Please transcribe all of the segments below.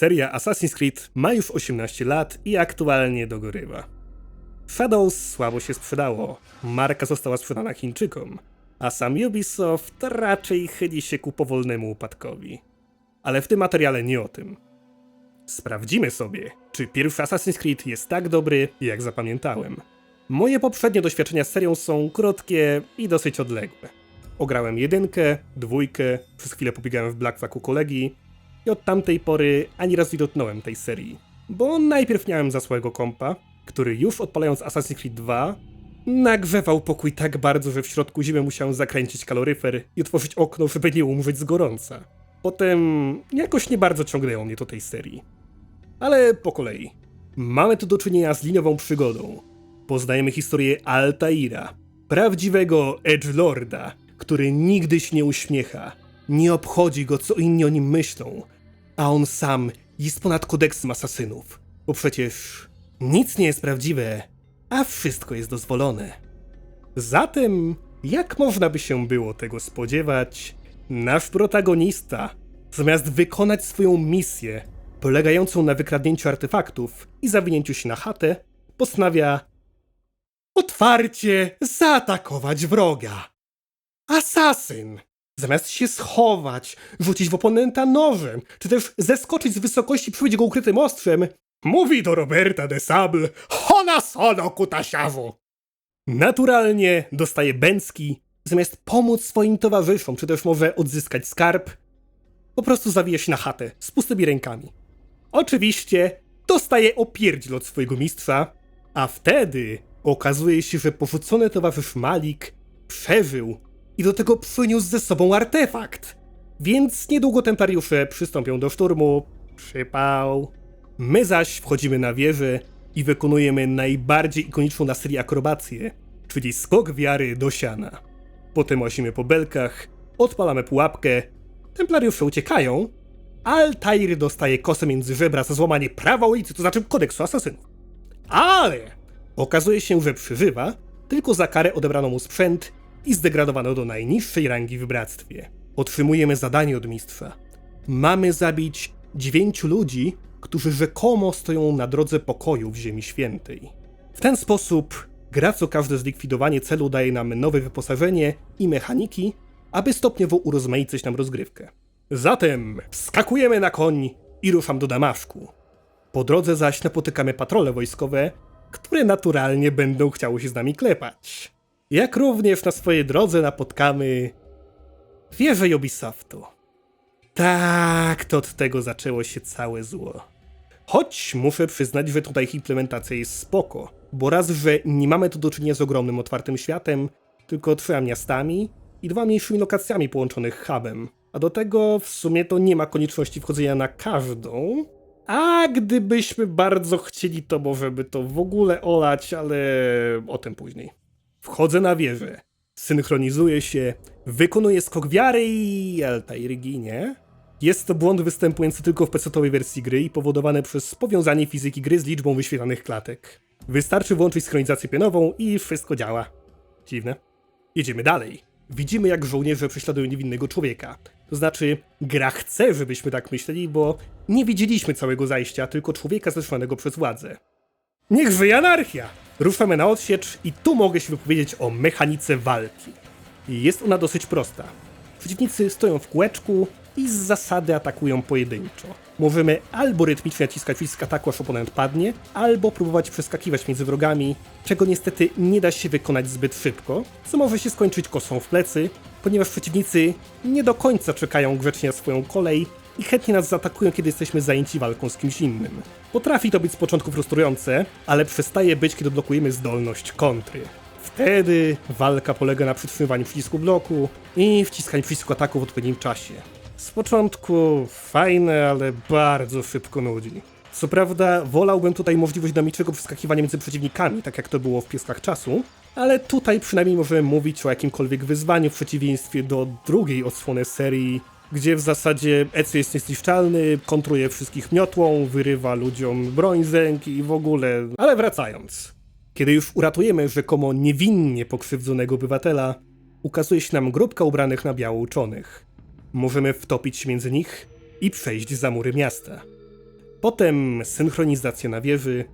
Seria Assassin's Creed ma już 18 lat i aktualnie dogorywa. Shadows słabo się sprzedało, marka została sprzedana Chińczykom, a sam Ubisoft raczej chyli się ku powolnemu upadkowi. Ale w tym materiale nie o tym. Sprawdzimy sobie, czy pierwszy Assassin's Creed jest tak dobry, jak zapamiętałem. Moje poprzednie doświadczenia z serią są krótkie i dosyć odległe. Ograłem jedynkę, dwójkę, przez chwilę pobiegałem w Black Flag u kolegi i od tamtej pory ani raz nie dotknąłem tej serii. Bo najpierw miałem zasłego kompa, który już odpalając Assassin's Creed 2 nagrzewał pokój tak bardzo, że w środku zimy musiałem zakręcić kaloryfer i otworzyć okno, żeby nie umrzeć z gorąca. Potem jakoś nie bardzo ciągnęło mnie do tej serii. Ale po kolei. Mamy tu do czynienia z liniową przygodą. Poznajemy historię Altaira, prawdziwego edgelorda, który nigdy się nie uśmiecha. Nie obchodzi go, co inni o nim myślą. A on sam jest ponad kodeksem asasynów. Bo przecież nic nie jest prawdziwe, a wszystko jest dozwolone. Zatem, jak można by się było tego spodziewać, nasz protagonista, zamiast wykonać swoją misję, polegającą na wykradnięciu artefaktów i zawinięciu się na chatę, postanawia otwarcie zaatakować wroga. Asasyn! Zamiast się schować, rzucić w oponenta nożem, czy też zeskoczyć z wysokości, przybić go ukrytym ostrzem, mówi do Roberta de Sable Hona sono kutasiawu! Naturalnie dostaje Bęcki, zamiast pomóc swoim towarzyszom, czy też może odzyskać skarb, po prostu zawija się na chatę z pustymi rękami. Oczywiście dostaje opierdziel od swojego mistrza, a wtedy okazuje się, że porzucony towarzysz Malik przeżył i do tego przyniósł ze sobą artefakt. Więc niedługo templariusze przystąpią do szturmu. Przypał. My zaś wchodzimy na wieżę i wykonujemy najbardziej ikoniczną na serii akrobację, czyli skok wiary do siana. Potem łazimy po belkach, odpalamy pułapkę, templariusze uciekają, Altair dostaje kosę między żebra za złamanie prawa ulicy, to znaczy kodeksu asasynów. Ale okazuje się, że przeżywa tylko za karę odebrano mu sprzęt i zdegradowano do najniższej rangi w bractwie. Otrzymujemy zadanie od mistrza. Mamy zabić dziewięciu ludzi, którzy rzekomo stoją na drodze pokoju w Ziemi Świętej. W ten sposób gra co każde zlikwidowanie celu daje nam nowe wyposażenie i mechaniki, aby stopniowo urozmaicić nam rozgrywkę. Zatem skakujemy na koń i ruszam do Damaszku. Po drodze zaś napotykamy patrole wojskowe, które naturalnie będą chciały się z nami klepać. Jak również na swojej drodze napotkamy wieżę Ubisoftu. Tak, to od tego zaczęło się całe zło. Choć muszę przyznać, że tutaj implementacja jest spoko, bo raz, że nie mamy tu do czynienia z ogromnym otwartym światem, tylko trzema miastami i dwoma mniejszymi lokacjami połączonych hubem. A do tego w sumie to nie ma konieczności wchodzenia na każdą. A gdybyśmy bardzo chcieli, to może by to w ogóle olać, ale o tym później. Wchodzę na wieżę, synchronizuję się, wykonuję skok wiary i Altair ginie. Jest to błąd występujący tylko w PC-owej wersji gry i powodowany przez powiązanie fizyki gry z liczbą wyświetlanych klatek. Wystarczy włączyć synchronizację pionową i wszystko działa. Dziwne. Jedziemy dalej. Widzimy, jak żołnierze prześladują niewinnego człowieka. To znaczy, gra chce, żebyśmy tak myśleli, bo nie widzieliśmy całego zajścia, tylko człowieka zesłanego przez władzę. Niech żyje anarchia! Ruszamy na odsiecz i tu mogę się wypowiedzieć o mechanice walki. Jest ona dosyć prosta. Przeciwnicy stoją w kółeczku i z zasady atakują pojedynczo. Możemy albo rytmicznie naciskać przycisk ataku, aż oponent padnie, albo próbować przeskakiwać między wrogami, czego niestety nie da się wykonać zbyt szybko, co może się skończyć kosą w plecy, ponieważ przeciwnicy nie do końca czekają grzecznie na swoją kolej i chętnie nas zaatakują, kiedy jesteśmy zajęci walką z kimś innym. Potrafi to być z początku frustrujące, ale przestaje być, kiedy blokujemy zdolność kontry. Wtedy walka polega na przytrzymywaniu przycisku bloku i wciskaniu przycisku ataku w odpowiednim czasie. Z początku fajne, ale bardzo szybko nudzi. Co prawda, wolałbym tutaj możliwość dynamicznego przeskakiwania między przeciwnikami, tak jak to było w Pieskach Czasu, ale tutaj przynajmniej możemy mówić o jakimkolwiek wyzwaniu w przeciwieństwie do drugiej odsłony serii, gdzie w zasadzie Ezio jest niezniszczalny, kontruje wszystkich miotłą, wyrywa ludziom broń z ręki i w ogóle... Ale wracając. Kiedy już uratujemy rzekomo niewinnie pokrzywdzonego obywatela, ukazuje się nam grupka ubranych na biało uczonych. Możemy wtopić się między nich i przejść za mury miasta. Potem synchronizacja na wieży.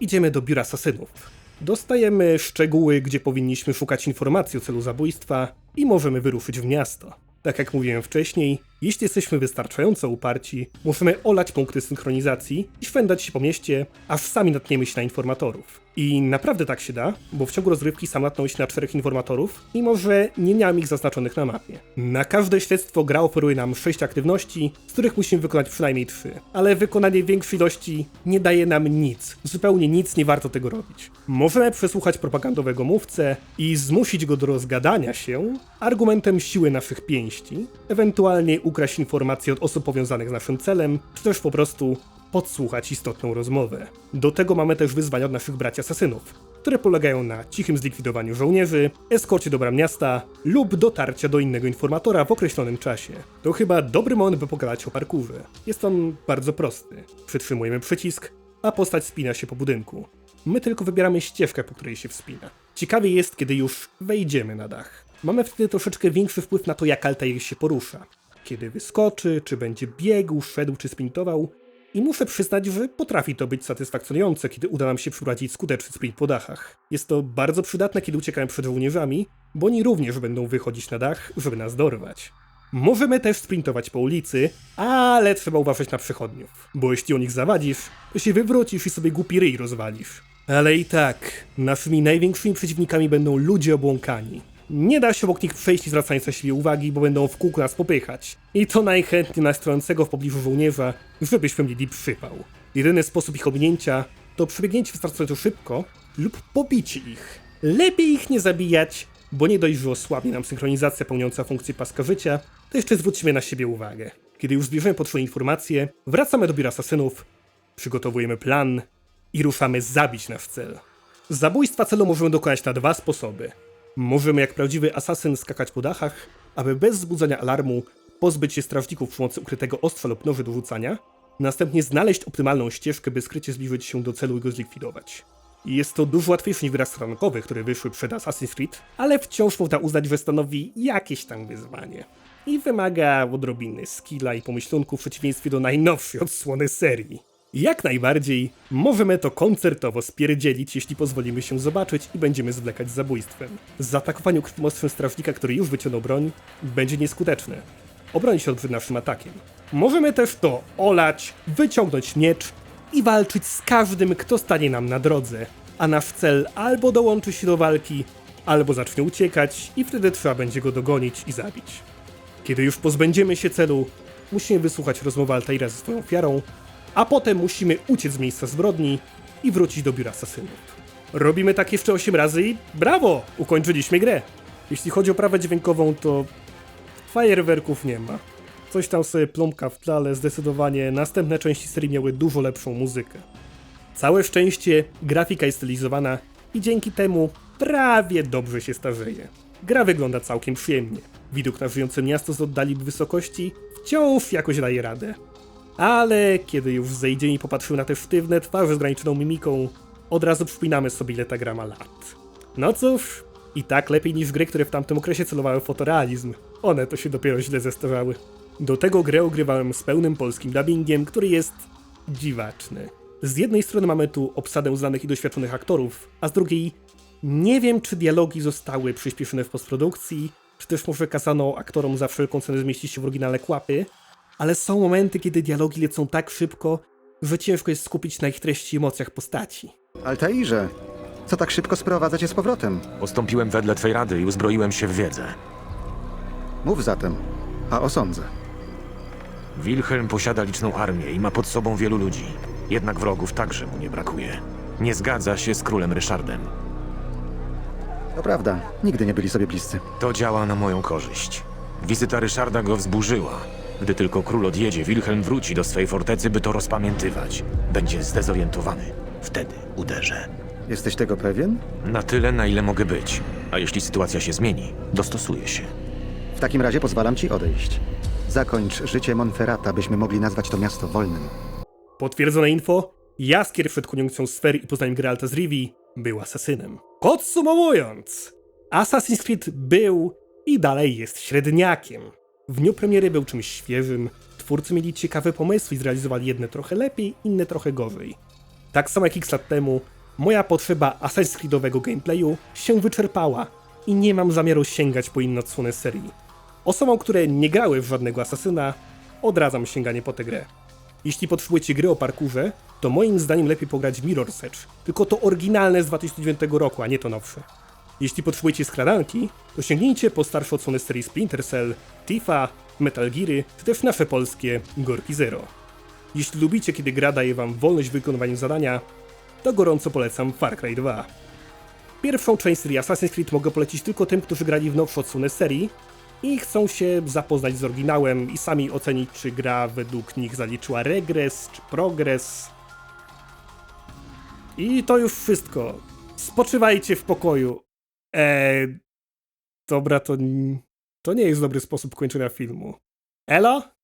Idziemy do biura asasynów. Dostajemy szczegóły, gdzie powinniśmy szukać informacji o celu zabójstwa i możemy wyruszyć w miasto. Tak jak mówiłem wcześniej, jeśli jesteśmy wystarczająco uparci, możemy olać punkty synchronizacji i szwendać się po mieście, aż sami natniemy się na informatorów. I naprawdę tak się da, bo w ciągu rozrywki sam natknąłem się na czterech informatorów, mimo że nie miałem ich zaznaczonych na mapie. Na każde śledztwo gra oferuje nam sześć aktywności, z których musimy wykonać przynajmniej trzy. Ale wykonanie większej ilości nie daje nam nic. Zupełnie nic, nie warto tego robić. Możemy przesłuchać propagandowego mówcę i zmusić go do rozgadania się argumentem siły naszych pięści, ewentualnie ukraść informacje od osób powiązanych z naszym celem, czy też po prostu podsłuchać istotną rozmowę. Do tego mamy też wyzwania od naszych braci asasynów, które polegają na cichym zlikwidowaniu żołnierzy, eskorcie do bram miasta lub dotarcia do innego informatora w określonym czasie. To chyba dobry moment, by pogadać o parkurze. Jest on bardzo prosty. Przytrzymujemy przycisk, a postać spina się po budynku. My tylko wybieramy ścieżkę, po której się wspina. Ciekawie jest, kiedy już wejdziemy na dach. Mamy wtedy troszeczkę większy wpływ na to, jak Altair się porusza. Kiedy wyskoczy, czy będzie biegł, szedł czy sprintował, i muszę przyznać, że potrafi to być satysfakcjonujące, kiedy uda nam się przeprowadzić skuteczny sprint po dachach. Jest to bardzo przydatne, kiedy uciekamy przed żołnierzami, bo oni również będą wychodzić na dach, żeby nas dorwać. Możemy też sprintować po ulicy, ale trzeba uważać na przechodniów, bo jeśli o nich zawadzisz, to się wywrócisz i sobie głupi ryj rozwalisz. Ale i tak, naszymi największymi przeciwnikami będą ludzie obłąkani. Nie da się obok nich przejść i zwracając na siebie uwagi, bo będą w kółko nas popychać. I to najchętniej nastojącego w pobliżu żołnierza, żebyśmy mieli przypał. Jedyny sposób ich ominięcia to przebiegnięcie wystarczająco szybko lub pobicie ich. Lepiej ich nie zabijać, bo nie dość, że nam synchronizacja pełniąca funkcję paska życia, to jeszcze zwróćmy na siebie uwagę. Kiedy już zbierzemy potrzebne informacje, wracamy do biura asasynów, przygotowujemy plan i ruszamy zabić nasz cel. Zabójstwa celu możemy dokonać na dwa sposoby. Możemy jak prawdziwy asasyn skakać po dachach, aby bez wzbudzania alarmu pozbyć się strażników przy pomocy ukrytego ostrza lub noży do rzucania, następnie znaleźć optymalną ścieżkę, by skrycie zbliżyć się do celu i go zlikwidować. Jest to dużo łatwiejsze niż wyraz rankowy, które wyszły przed Assassin's Creed, ale wciąż można uznać, że stanowi jakieś tam wyzwanie. I wymaga odrobiny skilla i pomyślunku w przeciwieństwie do najnowszej odsłony serii. Jak najbardziej możemy to koncertowo spierdzielić, jeśli pozwolimy się zobaczyć i będziemy zwlekać z zabójstwem. Zaatakowanie ukrytym ostrzem strażnika, który już wyciągnął broń, będzie nieskuteczne. Obroni się przed naszym atakiem. Możemy też to olać, wyciągnąć miecz i walczyć z każdym, kto stanie nam na drodze, a nasz cel albo dołączy się do walki, albo zacznie uciekać i wtedy trzeba będzie go dogonić i zabić. Kiedy już pozbędziemy się celu, musimy wysłuchać rozmowy Altaira ze swoją ofiarą, a potem musimy uciec z miejsca zbrodni i wrócić do biura asasynów. Robimy tak jeszcze 8 razy i brawo! Ukończyliśmy grę. Jeśli chodzi o prawę dźwiękową, to fajerwerków nie ma. Coś tam sobie plumka w tle, ale zdecydowanie następne części serii miały dużo lepszą muzykę. Całe szczęście, grafika jest stylizowana i dzięki temu prawie dobrze się starzeje. Gra wygląda całkiem przyjemnie. Widok na żyjące miasto z oddali wysokości wciąż jakoś daje radę. Ale kiedy już zejdziemy i popatrzymy na te sztywne twarze z graniczną mimiką, od razu przypominamy sobie ile ta gra ma lat. No cóż, i tak lepiej niż gry, które w tamtym okresie celowały w fotorealizm. One to się dopiero źle zestarzały. Do tego grę ogrywałem z pełnym polskim dubbingiem, który jest dziwaczny. Z jednej strony mamy tu obsadę znanych i doświadczonych aktorów, a z drugiej nie wiem, czy dialogi zostały przyspieszone w postprodukcji, czy też może kazano aktorom za wszelką cenę zmieścić się w oryginale kłapy, ale są momenty, kiedy dialogi lecą tak szybko, że ciężko jest skupić na ich treści i emocjach postaci. Altairze, co tak szybko sprowadza cię z powrotem? Postąpiłem wedle twej rady i uzbroiłem się w wiedzę. Mów zatem, a osądzę. Wilhelm posiada liczną armię i ma pod sobą wielu ludzi. Jednak wrogów także mu nie brakuje. Nie zgadza się z królem Ryszardem. To prawda, nigdy nie byli sobie bliscy. To działa na moją korzyść. Wizyta Ryszarda go wzburzyła. Gdy tylko król odjedzie, Wilhelm wróci do swej fortecy, by to rozpamiętywać. Będzie zdezorientowany. Wtedy uderzę. Jesteś tego pewien? Na tyle, na ile mogę być. A jeśli sytuacja się zmieni, dostosuję się. W takim razie pozwalam ci odejść. Zakończ życie Monferrata, byśmy mogli nazwać to miasto wolnym. Potwierdzone info, Jaskier przed koniunkcją sfery i poznaniem Geralta z Rivii był asasynem. Podsumowując, Assassin's Creed był i dalej jest średniakiem. W dniu premiery był czymś świeżym, twórcy mieli ciekawe pomysły i zrealizowali jedne trochę lepiej, inne trochę gorzej. Tak samo jak x lat temu, moja potrzeba Assassin's Creedowego gameplayu się wyczerpała i nie mam zamiaru sięgać po inne odsłony serii. Osobom, które nie grały w żadnego asasyna, odradzam sięganie po tę grę. Jeśli potrzebujecie gry o parkurze, to moim zdaniem lepiej pograć Mirror's Edge, tylko to oryginalne z 2009 roku, a nie to nowsze. Jeśli potrzebujecie skradanki, to sięgnijcie po starsze odsłony serii Splinter Cell, Tifa, Metal Geary, czy też nasze polskie Gorki Zero. Jeśli lubicie, kiedy gra daje wam wolność w wykonywaniu zadania, to gorąco polecam Far Cry 2. Pierwszą część serii Assassin's Creed mogę polecić tylko tym, którzy grali w nowsze odsłony serii i chcą się zapoznać z oryginałem i sami ocenić, czy gra według nich zaliczyła regres czy progres. I to już wszystko. Spoczywajcie w pokoju. Eee, dobra, to, to nie jest dobry sposób kończenia filmu. Elo?